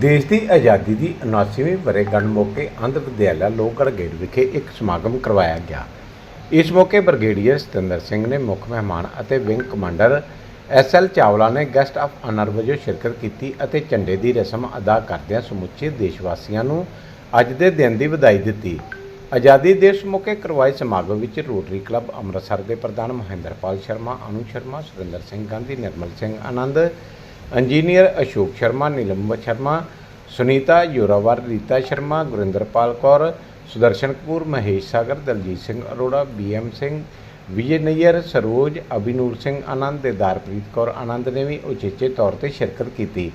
ਦੇਸ਼ ਦੀ ਆਜ਼ਾਦੀ ਦੀ 79ਵੀਂ ਵਰ੍ਹੇਗੰਢ ਮੌਕੇ ਅੰਧ ਵਿਦਿਆਲਾ ਲੋਹਗੜ੍ਹ ਗੇਟ ਵਿਖੇ ਇੱਕ ਸਮਾਗਮ ਕਰਵਾਇਆ ਗਿਆ। ਇਸ ਮੌਕੇ ਬ੍ਰਿਗੇਡੀਅਰ ਸਤਿੰਦਰ ਸਿੰਘ ਨੇ ਮੁੱਖ ਮਹਿਮਾਨ ਅਤੇ wing commander S L Chawla ਨੇ ਗੈਸਟ ਆਫ ਆਨਰ ਵਜੋਂ ਸ਼ਿਰਕਤ ਕੀਤੀ ਅਤੇ ਝੰਡੇ ਦੀ ਰਸਮ ਅਦਾ ਕਰਦਿਆਂ ਸਮੁੱਚੇ ਦੇਸ਼ ਵਾਸੀਆਂ ਨੂੰ ਅੱਜ ਦੇ ਦਿਨ ਦੀ ਵਧਾਈ ਦਿੱਤੀ। ਆਜ਼ਾਦੀ ਦਿਵਸ ਮੌਕੇ ਕਰਵਾਏ ਸਮਾਗਮ ਵਿੱਚ ਰੋਟਰੀ ਕਲੱਬ ਅੰਮ੍ਰਿਤਸਰ ਦੇ ਪ੍ਰਧਾਨ ਮਹਿੰਦਰਪਾਲ ਸ਼ਰਮਾ, ਅਨੂ ਸ਼ਰਮਾ ਸੁਰਿੰਦਰ ਸਿੰਘ ਗਾਂਧੀ, ਨਿਰਮਲ ਸਿੰਘ ਆਨੰਦ ਇੰਜੀਨੀਅਰ ਅਸ਼ੋਕ ਸ਼ਰਮਾ, ਨੀਲਮ ਸ਼ਰਮਾ, ਸੁਨੀਤਾ ਯੋਰਾਵਰ ਰੀਤਾ ਸ਼ਰਮਾ, ਗੁਰਿੰਦਰਪਾਲ ਕੌਰ, ਸੁਦਰਸ਼ਨ ਕਪੂਰ, ਮਹੇਸ਼ ਸਾਗਰ, ਦਲਜੀਤ ਸਿੰਘ ਅਰੋੜਾ ਬੀਐਮ ਸਿੰਘ, ਵਿਜੇ ਨਈਅਰ, ਸਰੋਜ, ਅਭਿਨੂਰ ਸਿੰਘ ਆਨੰਦ ਤੇ ਦਾਰਪ੍ਰੀਤ ਕੌਰ ਆਨੰਦ ਨੇ ਵੀ ਉਚੇਚੇ ਤੌਰ ਤੇ ਸ਼ਿਰਕਤ ਕੀਤੀ।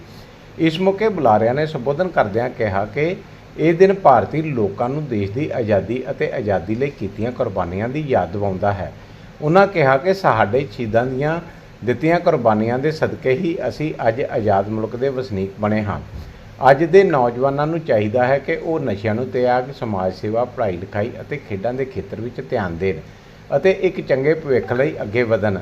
ਇਸ ਮੌਕੇ ਬੁਲਾਰਿਆਂ ਨੇ ਸੰਬੋਧਨ ਕਰਦਿਆਂ ਕਿਹਾ ਕਿ ਇਹ ਦਿਨ ਭਾਰਤੀ ਲੋਕਾਂ ਨੂੰ ਦੇਸ਼ ਦੀ ਆਜ਼ਾਦੀ ਅਤੇ ਆਜ਼ਾਦੀ ਲਈ ਕੀਤੀਆਂ ਕੁਰਬਾਨੀਆਂ ਦੀ ਯਾਦ ਦਿਵਾਉਂਦਾ ਹੈ। ਉਹਨਾਂ ਕਿਹਾ ਕਿ ਸਾਡੇ ਸ਼ਹੀਦਾਂ ਦੀਆਂ ਦਿੱਤੀਆਂ ਕੁਰਬਾਨੀਆਂ ਦੇ ਸਦਕੇ ਹੀ ਅਸੀਂ ਅੱਜ ਆਜ਼ਾਦ ਮੁਲਕ ਦੇ ਵਸਨੀਕ ਬਣੇ ਹਾਂ। ਅੱਜ ਦੇ ਨੌਜਵਾਨਾਂ ਨੂੰ ਚਾਹੀਦਾ ਹੈ ਕਿ ਉਹ ਨਸ਼ਿਆਂ ਨੂੰ ਤਿਆਗ, ਸਮਾਜ ਸੇਵਾ, ਪੜ੍ਹਾਈ ਲਿਖਾਈ ਅਤੇ ਖੇਡਾਂ ਦੇ ਖੇਤਰ ਵਿੱਚ ਧਿਆਨ ਦੇਣ ਅਤੇ ਇੱਕ ਚੰਗੇ ਭਵਿੱਖ ਲਈ ਅੱਗੇ ਵਧਣ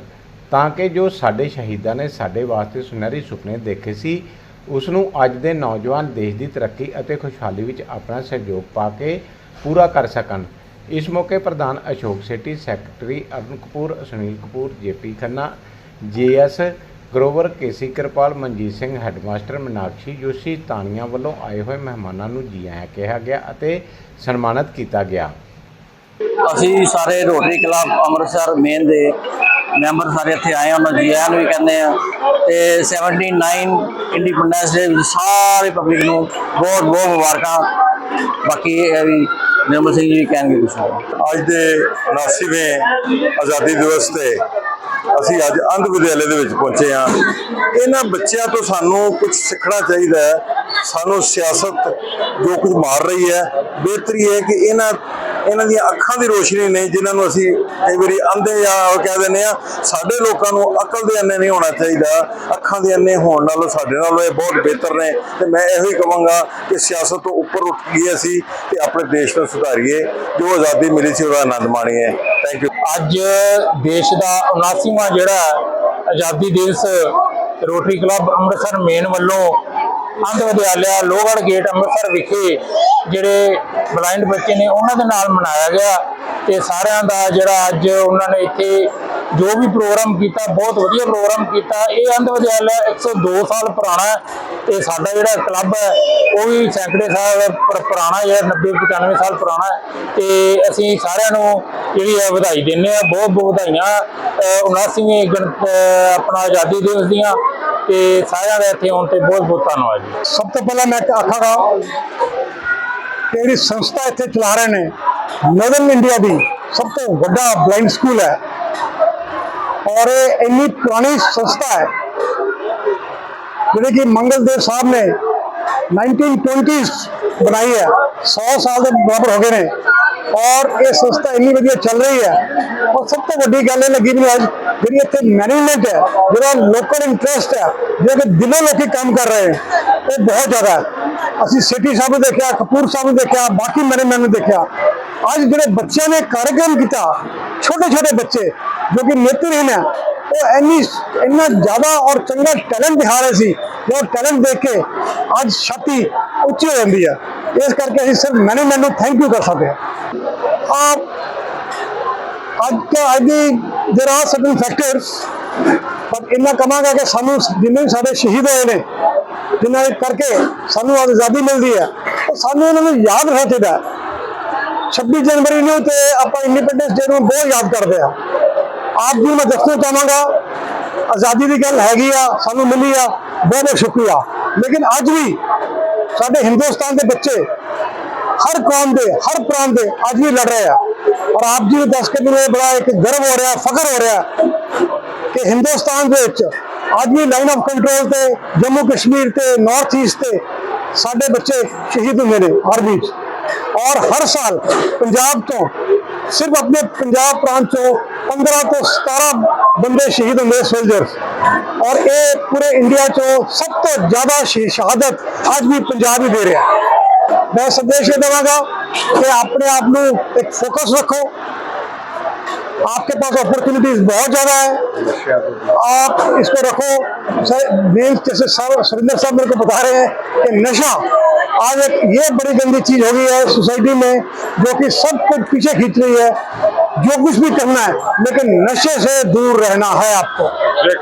ਤਾਂ ਕਿ ਜੋ ਸਾਡੇ ਸ਼ਹੀਦਾਂ ਨੇ ਸਾਡੇ ਵਾਸਤੇ ਸੁਨਹਿਰੀ ਸੁਪਨੇ ਦੇਖੇ ਸੀ, ਉਸ ਨੂੰ ਅੱਜ ਦੇ ਨੌਜਵਾਨ ਦੇਸ਼ ਦੀ ਤਰੱਕੀ ਅਤੇ ਖੁਸ਼ਹਾਲੀ ਵਿੱਚ ਆਪਣਾ ਸਹਿਯੋਗ ਪਾ ਕੇ ਪੂਰਾ ਕਰ ਸਕਣ। ਇਸ ਮੌਕੇ ਪ੍ਰਧਾਨ Ashok Seti secretary Arun Kapoor, Sunil Kapoor JP Khanna JS Grover KC Kirpal Manjit Singh headmaster Meenakshi Joshi Tania ਵੱਲੋਂ ਆਏ ਹੋਏ ਮਹਿਮਾਨਾਂ ਨੂੰ ਜੀ ਆਇਆਂ ਕਿਹਾ ਗਿਆ ਅਤੇ ਸਨਮਾਨਿਤ ਕੀਤਾ ਗਿਆ। ਅਸੀਂ ਸਾਰੇ ਰੋਟਰੀ ਕਲੱਬ ਅੰਮ੍ਰਿਤਸਰ ਮੇਨ ਦੇ ਮੈਂਬਰ ਸਾਰੇ ਇੱਥੇ ਆਏ ਹਾਂ ਉਹਨਾਂ ਜੀ ਆਇਆਂ ਨੂੰ ਵੀ ਕਹਿੰਦੇ ਆ ਤੇ 79 ਇੰਡੀਪੈਂਡੈਂਸ ਡੇ ਵਿੱਚ ਸਾਰੇ ਪਬਲਿਕ ਨੂੰ ਬਹੁਤ ਬਹੁਤ ਮੁਬਾਰਕਾਂ। ਬਾਕੀ ਇਹ ਵੀ ਨਿਰਮਲ ਸਿੰਘ ਜੀ ਕਹਿਣਗੇ ਕੁਛ ਅੱਜ ਦੇ 79ਵੇਂ ਆਜ਼ਾਦੀ ਦਿਵਸ ਤੇ ਅਸੀਂ ਅੱਜ ਅੰਧ ਵਿਦਿਆਲੇ ਦੇ ਵਿੱਚ ਪਹੁੰਚੇ ਹਾਂ। ਇਹਨਾਂ ਬੱਚਿਆਂ ਤੋਂ ਸਾਨੂੰ ਕੁਝ ਸਿੱਖਣਾ ਚਾਹੀਦਾ ਹੈ। ਸਾਨੂੰ ਸਿਆਸਤ ਜੋ ਕੁਝ ਮਾਰ ਰਹੀ ਹੈ, ਬਿਹਤਰੀ ਹੈ ਕਿ ਇਹਨਾਂ ਇਹਨਾਂ ਦੀਆਂ ਅੱਖਾਂ ਦੀ ਰੋਸ਼ਨੀ ਨੇ ਜਿਨ੍ਹਾਂ ਨੂੰ ਅਸੀਂ ਕਈ ਵਾਰੀ ਅੰਧੇ ਜਾਂ ਕਹਿ ਦਿੰਦੇ ਆ ਸਾਡੇ ਲੋਕਾਂ ਨੂੰ ਅਕਲ ਦੇ ਅੰਨੇ ਨਹੀਂ ਹੋਣਾ ਚਾਹੀਦਾ। ਅੱਖਾਂ ਦੇ ਅੰਨੇ ਹੋਣ ਨਾਲੋਂ ਸਾਡੇ ਨਾਲੋਂ ਇਹ ਬਹੁਤ ਬਿਹਤਰ ਨੇ। ਤੇ ਮੈਂ ਇਹੋ ਹੀ ਕਹਾਂਗਾ ਕਿ ਸਿਆਸਤ ਤੋਂ ਉੱਪਰ ਉੱਠ ਗਏ ਅਸੀਂ ਤੇ ਆਪਣੇ ਦੇਸ਼ ਨੂੰ ਸੁਧਾਰੀਏ। ਜੋ ਆਜ਼ਾਦੀ ਮਿਲੀ ਸੀ, ਉਹਦਾ ਆਨੰਦ ਮਾਣੀਏ। ਥੈਂਕ ਯੂ ਅੱਜ ਦੇਸ਼ ਦਾ 79ਵਾਂ ਜਿਹੜਾ ਆਜ਼ਾਦੀ ਦਿਵਸ ਰੋਟਰੀ ਕਲੱਬ ਅੰਮ੍ਰਿਤਸਰ ਮੇਨ ਵੱਲੋਂ ਅੰਧ ਵਿਦਿਆਲਿਆ ਲੋਹਗੜ੍ਹ ਗੇਟ ਅੰਮ੍ਰਿਤਸਰ ਵਿਖੇ ਜਿਹੜੇ ਬਲਾਈਂਡ ਬੱਚੇ ਨੇ, ਉਹਨਾਂ ਦੇ ਨਾਲ ਮਨਾਇਆ ਗਿਆ ਤੇ ਸਾਰਿਆਂ ਦਾ ਜਿਹੜਾ ਅੱਜ ਉਹਨਾਂ ਨੇ ਇੱਥੇ ਜੋ ਵੀ ਪ੍ਰੋਗਰਾਮ ਕੀਤਾ, ਬਹੁਤ ਵਧੀਆ ਪ੍ਰੋਗਰਾਮ ਕੀਤਾ। ਇਹ ਅੰਧ ਵਿਦਿਆਲਿਆ 102 ਸਾਲ ਪੁਰਾਣਾ ਹੈ ਤੇ ਸਾਡਾ ਜਿਹੜਾ ਕਲੱਬ ਹੈ, ਉਹ ਵੀ ਸੈਂਕੜੇ ਸਾਹਿਬ ਪੁਰ- ਪੁਰਾਣਾ ਜਿਹੜਾ 90 95 ਸਾਲ ਪੁਰਾਣਾ ਹੈ। ਤੇ ਅਸੀਂ ਸਾਰਿਆਂ ਨੂੰ ਜਿਹੜੀ ਹੈ ਵਧਾਈ ਦਿੰਦੇ ਆ ਬਹੁਤ ਬਹੁਤ ਵਧਾਈਆਂ। ਅਹ 79ਵੀਂ ਗਣ- ਆਪਣਾ ਆਜ਼ਾਦੀ ਦਿਵਸ ਦੀਆਂ। ਤੇ ਸਾਰਿਆਂ ਦਾ ਇੱਥੇ ਆਉਣ ਤੇ ਬਹੁਤ ਬਹੁਤ ਧੰਨਵਾਦ ਜੀ। ਸਭ ਤੋਂ ਪਹਿਲਾਂ ਮੈਂ ਆਖਾਂਗਾ ਕਿ ਜਿਹੜੀ ਸੰਸਥਾ ਇੱਥੇ ਚਲਾ ਰਹੇ ਨੇ ਨੌਰਨ ਇੰਡੀਆ ਦੀ ਸਭ ਤੋਂ ਵੱਡਾ ਬਲਾਈਂਡ ਸਕੂਲ ਹੈ। ਔਰ ਇਹ ਇੰਨੀ ਪੁਰਾਣੀ ਸੰਸਥਾ ਹੈ ਜਿਹੜੀ ਕਿ ਮੰਗਲ ਦੇਵ ਸਾਹਿਬ ਨੇ 1920s ਬਣਾਈ ਹੈ 100 ਸਾਲ ਦੇ ਬਰਾਬਰ ਹੋ ਗਏ ਨੇ ਔਰ ਇਹ ਸੰਸਥਾ ਇੰਨੀ ਵਧੀਆ ਚੱਲ ਰਹੀ ਹੈ ਔਰ ਸਭ ਤੋਂ ਵੱਡੀ ਗੱਲ ਇਹ ਲੱਗੀ ਮੈਨੂੰ ਅੱਜ ਜਿਹੜੀ ਇੱਥੇ ਮੈਨੇਜਮੈਂਟ ਹੈ ਜਿਹੜਾ ਲੋਕਲ ਇੰਟਰਸਟ ਹੈ ਜਿਹੜਾ ਕਿ ਦਿਲੋਂ ਲੋਕੀ ਕੰਮ ਕਰ ਰਹੇ ਹੈ ਉਹ ਬਹੁਤ ਜ਼ਿਆਦਾ ਹੈ ਅਸੀਂ ਸਿਟੀ ਸਾਹਿਬ ਨੂੰ ਦੇਖਿਆ ਕਪੂਰ ਸਾਹਿਬ ਨੂੰ ਦੇਖਿਆ ਬਾਕੀ ਮੈਨੇਜਮੈਂਟ ਨੂੰ ਦੇਖਿਆ ਅੱਜ ਜਿਹੜੇ ਬੱਚਿਆਂ ਨੇ ਕਾਰਜਕ੍ਰਮ ਕੀਤਾ ਛੋਟੇ ਛੋਟੇ ਬੱਚੇ ਜੋ ਕਿ ਨੇਤਰਹੀਨ ਹੈ ਉਹ ਇੰਨੀ ਇੰਨਾ ਜ਼ਿਆਦਾ ਔਰ ਚੰਗਾ ਟੈਲੈਂਟ ਦਿਖਾ ਰਹੇ ਸੀ ਜੋ ਟੈਲੈਂਟ ਦੇਖ ਕੇ ਅੱਜ ਛਾਤੀ ਉੱਚੀ ਹੋ ਜਾਂਦੀ ਹੈ ਇਸ ਕਰਕੇ ਅਸੀਂ ਸਿਰਫ ਮੈਨੇਜਮੈਂਟ ਨੂੰ ਥੈਂਕ ਯੂ ਕਰ ਸਕਦੇ ਹਾਂ ਆ ਅੱਜ ਦਾ ਅੱਜ ਦੀ there are certain factors ਪਰ ਇੰਨਾ ਕਮਾਂਗਾ ਕਿ ਸਾਨੂੰ ਜਿੰਨੇ ਵੀ ਸਾਡੇ ਸ਼ਹੀਦ ਹੋਏ ਨੇ ਜਿਨ੍ਹਾਂ ਦੇ ਕਰਕੇ ਸਾਨੂੰ ਆਜ਼ਾਦੀ ਮਿਲਦੀ ਹੈ ਉਹ ਸਾਨੂੰ ਉਹਨਾਂ ਨੂੰ ਯਾਦ ਰੱਖਣਾ ਚਾਹੀਦਾ ਹੈ 26 ਜਨਵਰੀ ਨੂੰ ਤੇ ਆਪਾਂ ਇੰਡੀਪੈਂਡੈਂਸ ਡੇ ਨੂੰ ਬਹੁਤ ਯਾਦ ਕਰਦੇ ਆ ਆਪ ਜੀ ਨੂੰ ਮੈਂ ਦੱਸਣਾ ਚਾਹਾਂਗਾ, ਆਜ਼ਾਦੀ ਦੀ ਗੱਲ ਹੈਗੀ ਆ, ਸਾਨੂੰ ਮਿਲੀ ਆ ਬਹੁਤ ਬਹੁਤ ਸ਼ੁਕਰੀਆ। ਲੇਕਿਨ ਅੱਜ ਵੀ ਸਾਡੇ ਹਿੰਦੁਸਤਾਨ ਦੇ ਬੱਚੇ ਹਰ ਕੌਮ ਦੇ, ਹਰ ਪ੍ਰਾਂਤ ਦੇ ਅੱਜ ਵੀ ਲੜ ਰਹੇ ਆ। ਔਰ ਆਪ ਜੀ ਨੂੰ ਦੱਸ ਕੇ ਮੈਨੂੰ ਇਹ ਬੜਾ ਇੱਕ ਗਰਵ ਹੋ ਰਿਹਾ, ਫਖਰ ਹੋ ਰਿਹਾ ਕਿ ਹਿੰਦੁਸਤਾਨ ਦੇ ਵਿੱਚ ਅੱਜ ਵੀ ਲਾਈਨ ਆਫ ਕੰਟਰੋਲ ਤੇ, ਜੰਮੂ ਕਸ਼ਮੀਰ ਤੇ ਨਾਰਥ ਈਸਟ ਤੇ ਸਾਡੇ ਬੱਚੇ ਸ਼ਹੀਦ ਹੁੰਦੇ ਨੇ ਆਰਮੀ 'ਚ ਔਰ ਹਰ ਸਾਲ ਪੰਜਾਬ ਤੋਂ ਸਿਰਫ ਆਪਣੇ ਪੰਜਾਬ ਪ੍ਰਾਂਤ ਤੋਂ 15 ਤੋਂ 17 ਬੰਦੇ ਸ਼ਹੀਦ ਹੁੰਦੇ ਸੋਲਜਰਸ ਔਰ ਇਹ ਪੂਰੇ ਇੰਡੀਆ ਚੋਂ ਸਭ ਤੋਂ ਜ਼ਿਆਦਾ ਸ਼ਹਾਦਤ ਅੱਜ ਵੀ ਪੰਜਾਬ ਹੀ ਦੇ ਰਿਹਾ। ਮੈਂ ਸੰਦੇਸ਼ ਇਹ ਦੇਵਾਂਗਾ ਕਿ ਆਪਣੇ ਆਪ ਨੂੰ ਇੱਕ ਫੋਕਸ ਰੱਖੋ। आपके पास अपॉर्चुनिटीज़ बहुत ज़्यादा है। आप इसको रखो। मेन जैसे सर, सुरेंद्र साहब मेरे को बता रहे हैं कि नशा आज एक ये बड़ी गंदी चीज़ हो गई है सोसाइटी में, जो कि सब कुछ पीछे खींच रही है। जो कुछ भी करना है, लेकिन नशे से दूर रहना है आपको।